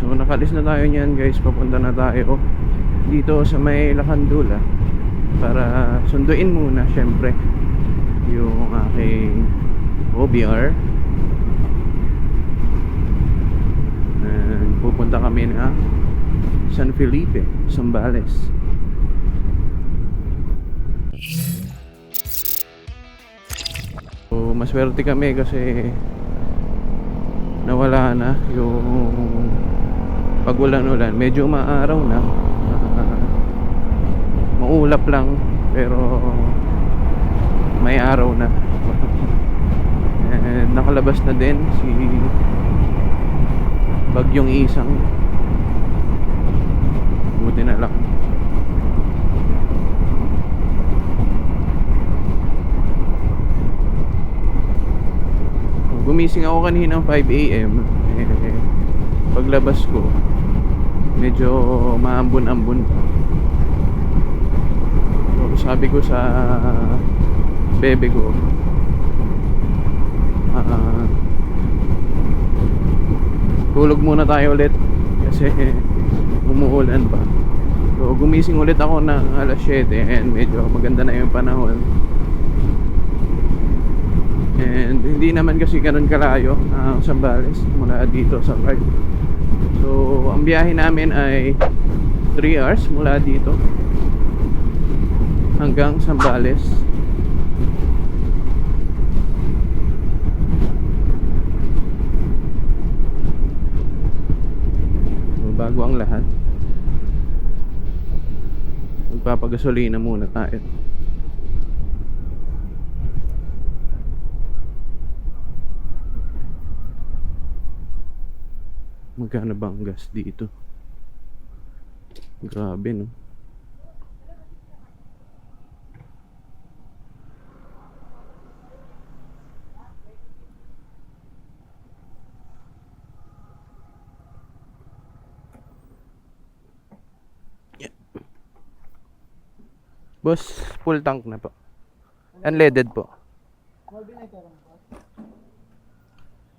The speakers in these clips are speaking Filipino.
So nakalis na tayo niyan guys, papunta na tayo dito sa may Lakandula para sunduin muna syempre yung aking OBR and pupunta kami na San Felipe, Zambales So maswerte kami kasi nawala na yung pagulan-ulan. Medyo maaraw na. Maulap lang pero may araw na. And nakalabas na din si Bagyong Isang. Buti na lang. Gumising ako kanina ng 5 a.m. Eh, paglabas ko, medyo maambon-ambon. So, sabi ko sa bebe ko, ah, tulog muna tayo ulit kasi umuulan pa. So, gumising ulit ako ng alas 7 and medyo maganda na yung panahon. And hindi naman kasi ganun kalayo ang Sambales mula dito sa Clark. So, ang biyahe namin ay 3 hours mula dito hanggang Sambales. So, bago ang lahat, magpapagasolina muna tayo. Magkano ba ang gas dito? Grabe no. Yeah. Boss, full tank na po. Unleaded po. Small bill ay pera mo.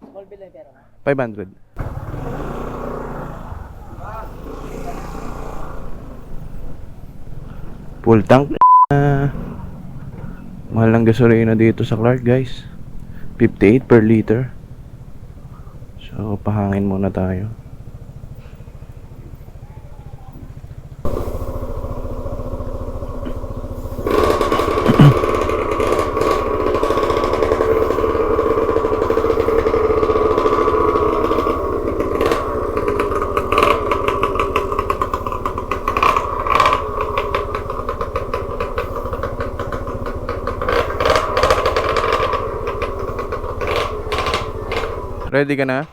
Small bill ay pera mo. 500. Full tank na. Mahal ng gasolina dito sa Clark, guys. 58 per liter. So, pahangin muna tayo. Ready ka na?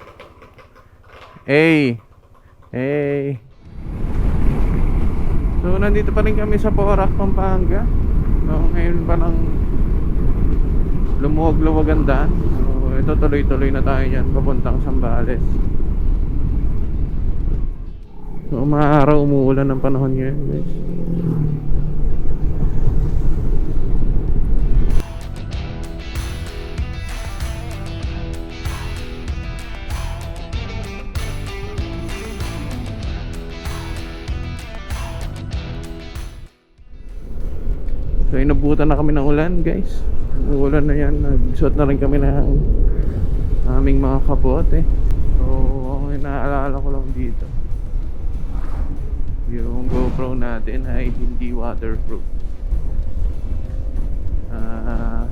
Hey! Hey! So, nandito pa rin kami sa Porac, Pampanga. So, ngayon pa lang lumuwag-luwag ang daan. So, ito tuloy-tuloy na tayo dyan, papuntang Sambales. So, maaraw umuulan ng panahon ngayon, guys. So inabutan na kami ng ulan guys. Ulan na yan Nagsuot na rin kami ng aming mga kapote. So ang inaalala ko lang dito. Yung GoPro natin ay hindi waterproof. Ah,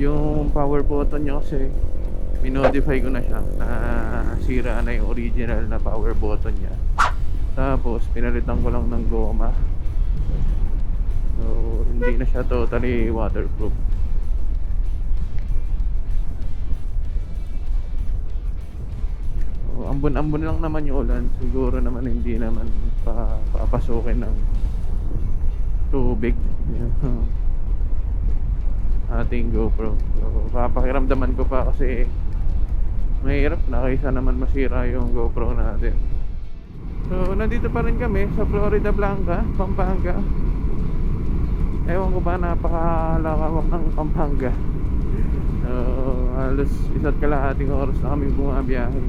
Yung power button nyo kasi Minodify ko na siya. Nasira na yung original na power button niya. Tapos pinalitan ko lang ng goma So, hindi na siya totally waterproof. Ambon-ambon lang naman yung ulan. Siguro naman hindi naman pa papasukin ng tubig. Ating GoPro. So, papakiramdaman ko pa kasi mahirap na kaysa naman masira yung GoPro natin. So, nandito pa rin kami sa Florida Blanca, Pampanga. Ewan ko ba napakalawak ng Pampanga. So, halos isa't kalahating oras na kami bumabiyahe.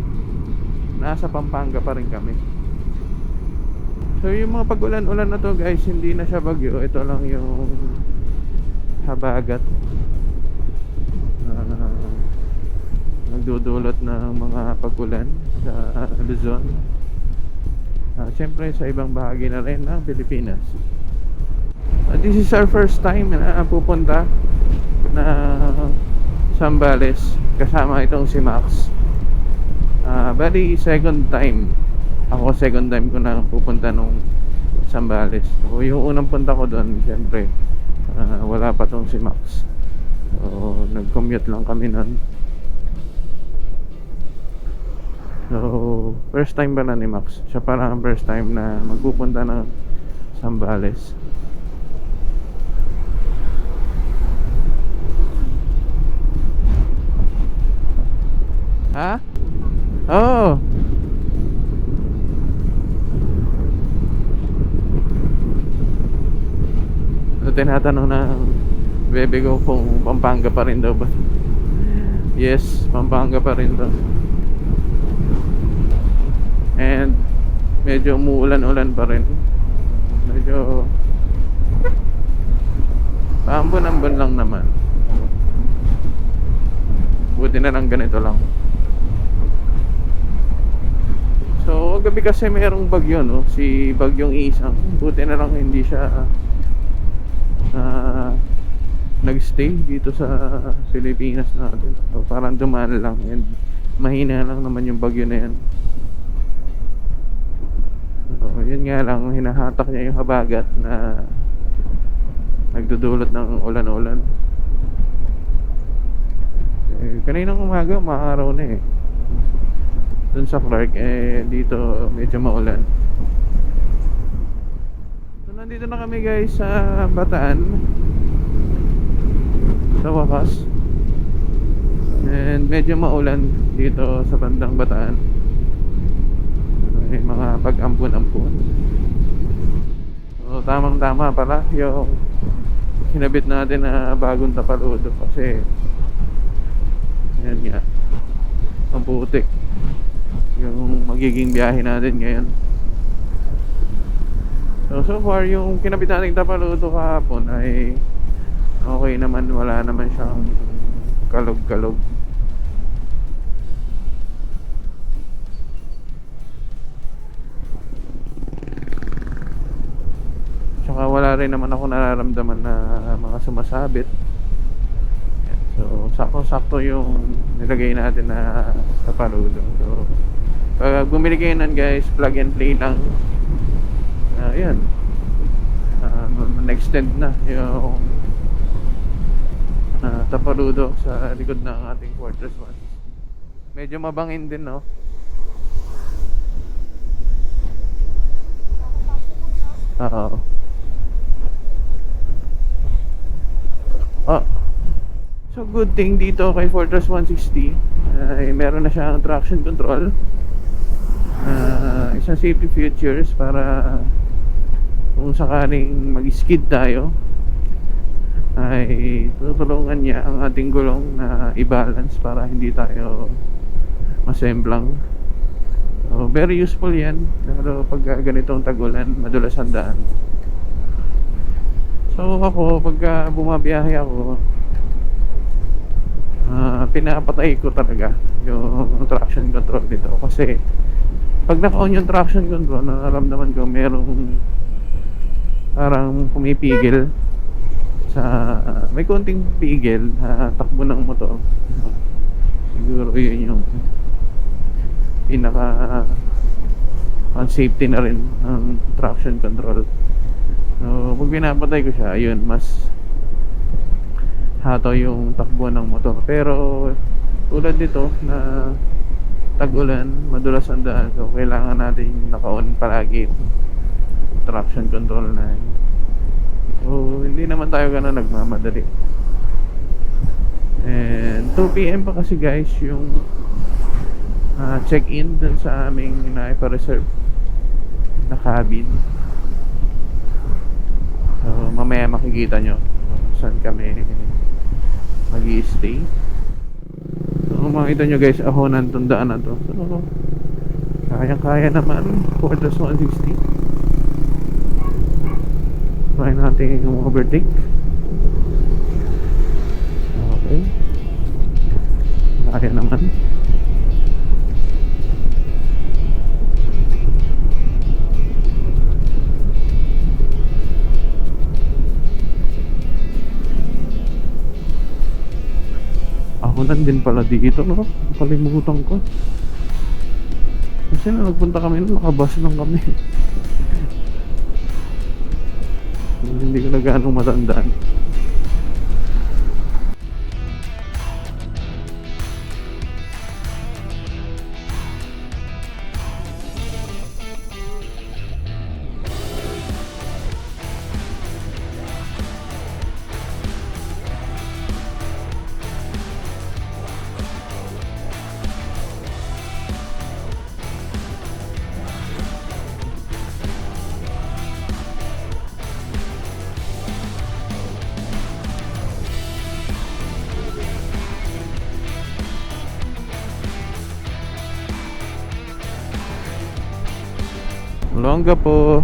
nasa Pampanga pa rin kami. So yung mga pag-ulan-ulan na to guys, hindi na siya bagyo. Ito lang yung habagat. na nagdudulot ng mga pag-ulan sa Luzon. Uh, Siyempre sa ibang bahagi na rin ng Pilipinas. Uh, this is our first time na pupunta na Sambales kasama itong si Max. Ah, bali second time. Ako second time ko na pupunta nung Sambales. So, yung unang punta ko doon, siyempre, ah, wala pa tong si Max. So, nag-commute lang kami nun. So, first time ba na ni Max? Siya parang ang first time na magpupunta ng Sambales. Ha? Oo. So, tinatanong na bebe ko kung Pampanga pa rin daw ba? Yes, Pampanga pa rin daw. And medyo umuulan-ulan pa rin. Medyo paambon-ambon lang naman. Buti na lang ganito lang. So, gabi kasi mayroong bagyo, no? Si Bagyong Isang. Buti na lang hindi siya ah, nagstay dito sa Pilipinas natin. So, parang dumaan lang and mahina lang naman yung bagyo na yan. So, yun nga lang, hinahatak niya yung habagat na nagdudulot ng ulan-ulan. Eh, kaninang umaga, maaraw na eh. Dun sa Clark, eh, dito medyo maulan. So, nandito na kami guys sa Bataan. Sa wakas. And medyo maulan dito sa bandang Bataan. May mga pag-ampun-ampun. So, tamang-tama pala yung kinabit natin na bagong tapaludo kasi yan nga ang putik magiging biyahe natin ngayon so so far yung kinabit nating tapaludo kahapon ay okay naman wala naman siyang kalog-kalog Tsaka wala rin naman ako nararamdaman na mga sumasabit. So, sakto-sakto yung nilagay natin na sa paludo. So, pag bumili kayo nun guys, plug and play lang. Uh, yan. Uh, na-extend na yung uh, tapaludo sa likod ng ating quarters one. Medyo mabangin din, no? Oo. Oh. So good thing dito kay Fortress 160 ay meron na siyang traction control. Ah, isang safety features para kung sakaling mag-skid tayo ay tutulungan niya ang ating gulong na i-balance para hindi tayo masemblang. So, very useful yan. Pero pag ganitong tagulan, madulas ang daan. So ako, pagka bumabiyahe ako, ah, pinapatay ko talaga yung traction control nito. Kasi pag naka-on yung traction control, nararamdaman ko merong parang pumipigil sa may konting pigil na takbo ng motor. Siguro yun yung pinaka ang safety na rin ng traction control. So, pag pinapatay ko siya, ayun, mas hato yung takbo ng motor. Pero, tulad dito na tag-ulan, madulas ang daan. So, kailangan natin naka-on palagi traction control na yun. So, hindi naman tayo gana nagmamadali. And 2pm pa kasi guys yung ah, check-in dun sa aming naipa-reserve na cabin. So, mamaya makikita nyo kung saan kami mag stay kung makita nyo guys, ahonan tong daan na to. So, Kayang-kaya naman. Cordless 160. Try natin yung overtake. Okay. Kaya naman. Lang din pala dito, no? Kalimutan ko. Kasi na nagpunta kami nun, nakabus lang kami. Hindi ko na ganong matandaan. Longga po.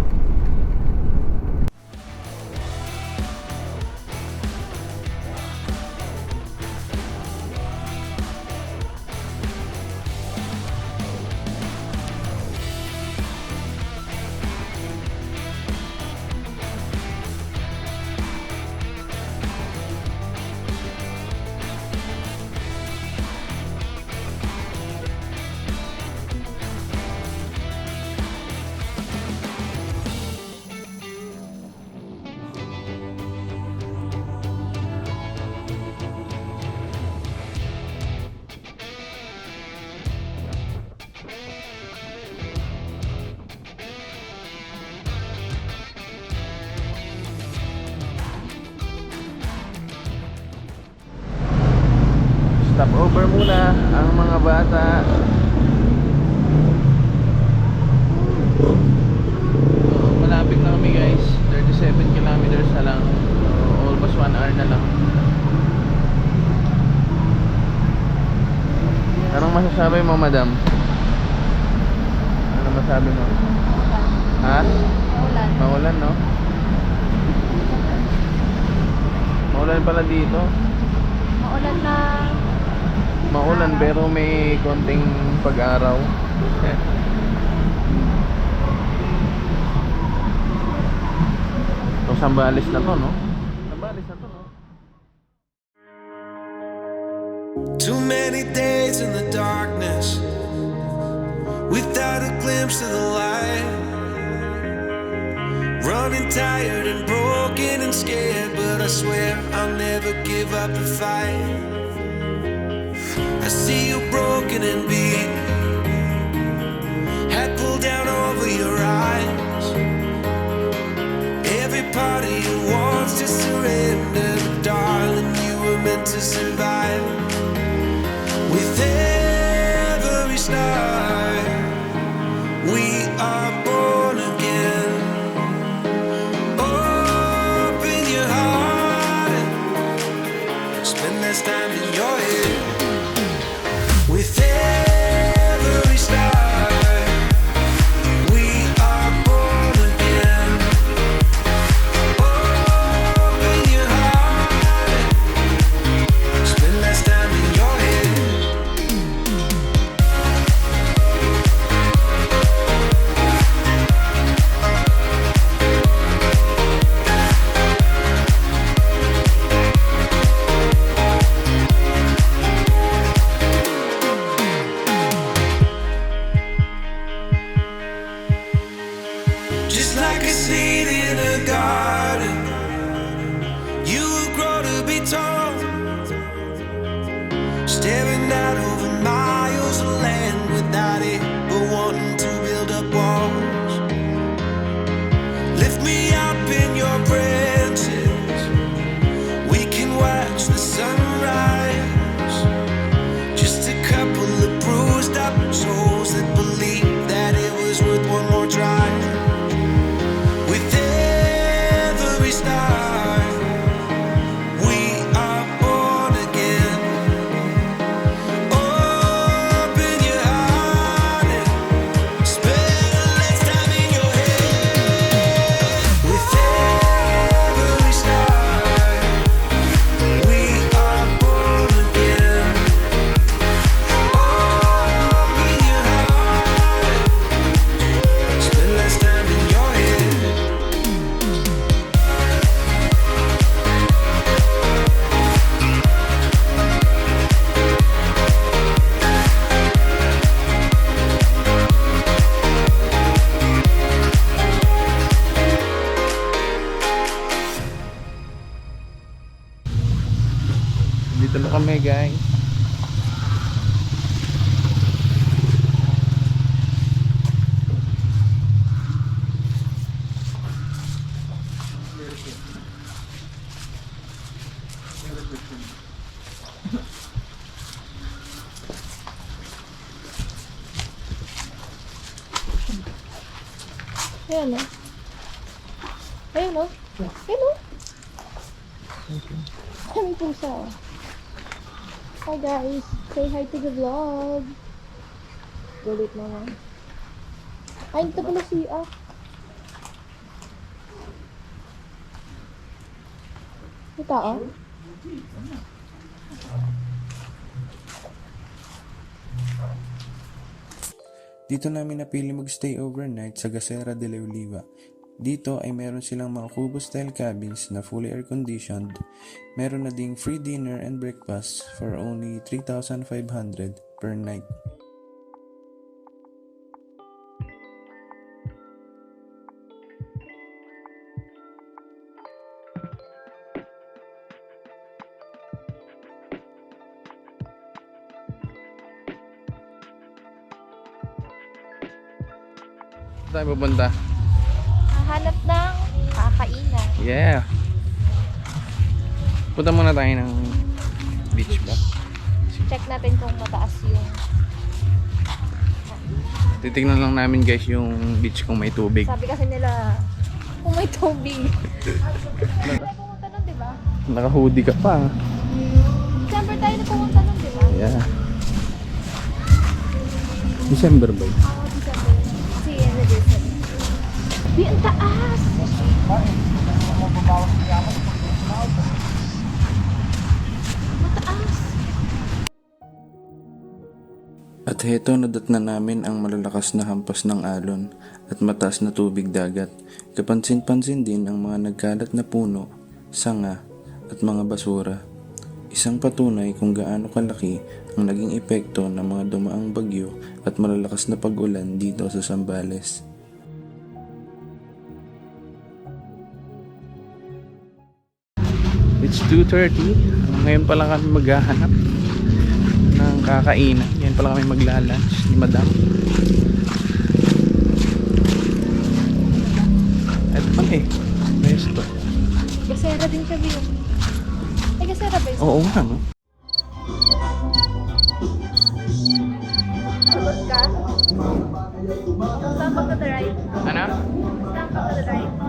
Over muna ang mga bata. Malapit na kami guys. 37 kilometers na lang. Almost 1 hour na lang. Anong masasabi mo, madam? Ano masabi mo? Ha? Maulan. Maulan, no? Maulan pala dito. Maulan na. Maulan pero may konting pag-araw. so, Sambales na to, no? Sambales na to, no? Too many days in the darkness without a glimpse of the light. Running tired and broken and scared, but I swear I'll never give up the fight. I see you broken and beat, head pulled down over your eyes. Every part of you wants to surrender, darling, you were meant to survive. dito na kami guys. To the vlog. Galit naman. Ay, ito pala si ah. May tao? Dito namin napili magstay overnight sa Gasera de la Oliva. Dito ay meron silang mga Cubo style cabins na fully air conditioned. Meron na ding free dinner and breakfast for only 3,500 per night. Tayo pupunta? Hahanap ng kakainan. Yeah. Punta muna tayo ng beach ba? Check natin kung mataas yung Titignan lang namin guys yung beach kung may tubig. Sabi kasi nila, kung may tubig. Pumunta nun, di ba? Naka-hoodie ka pa. December tayo na pumunta nun, di ba? Yeah. December ba yun? Di, ang taas! Mataas! At heto nadatna namin ang malalakas na hampas ng alon at mataas na tubig dagat. Kapansin-pansin din ang mga nagkalat na puno, sanga at mga basura. Isang patunay kung gaano kalaki ang naging epekto ng mga dumaang bagyo at malalakas na pag-ulan dito sa Sambales. It's 2.30. Ngayon pa lang kami maghahanap ng kakainan. Ngayon pa lang kami magla-lunch ni Madam. Ito pala eh. Resto. Gasera din siya, Bill. Ay, gasera ba yun? Oo nga no. Sagot ka? Saan pa to the right? Ano? Saan pa to the right?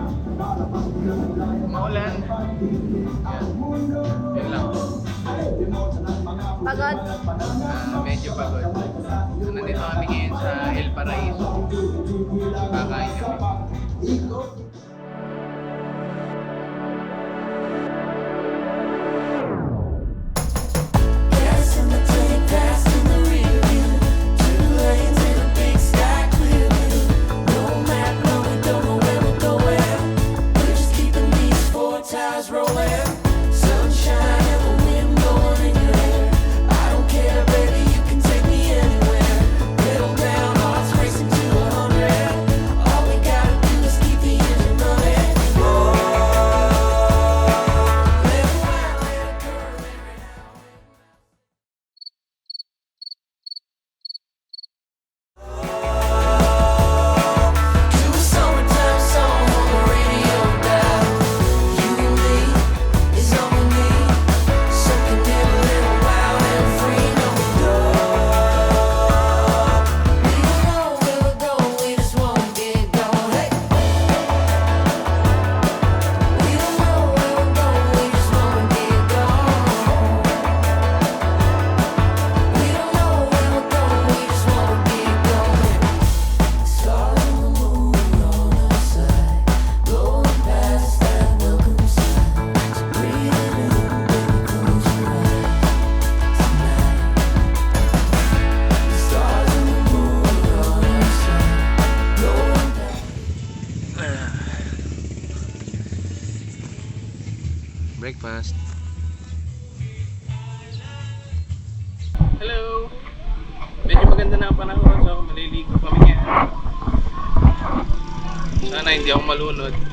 Maulan. Yan. Yun lang. Pagod? Ah, medyo pagod. So, nandito kami ngayon sa El Paraiso. Kakain kami. Hindi ako malunod.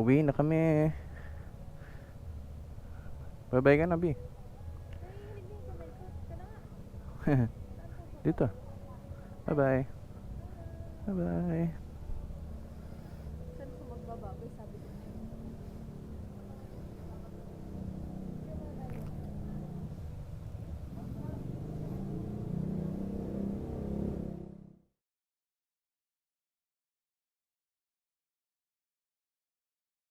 Uwi na kami. Bye-bye ka na, B. Dito. Bye-bye. Bye-bye.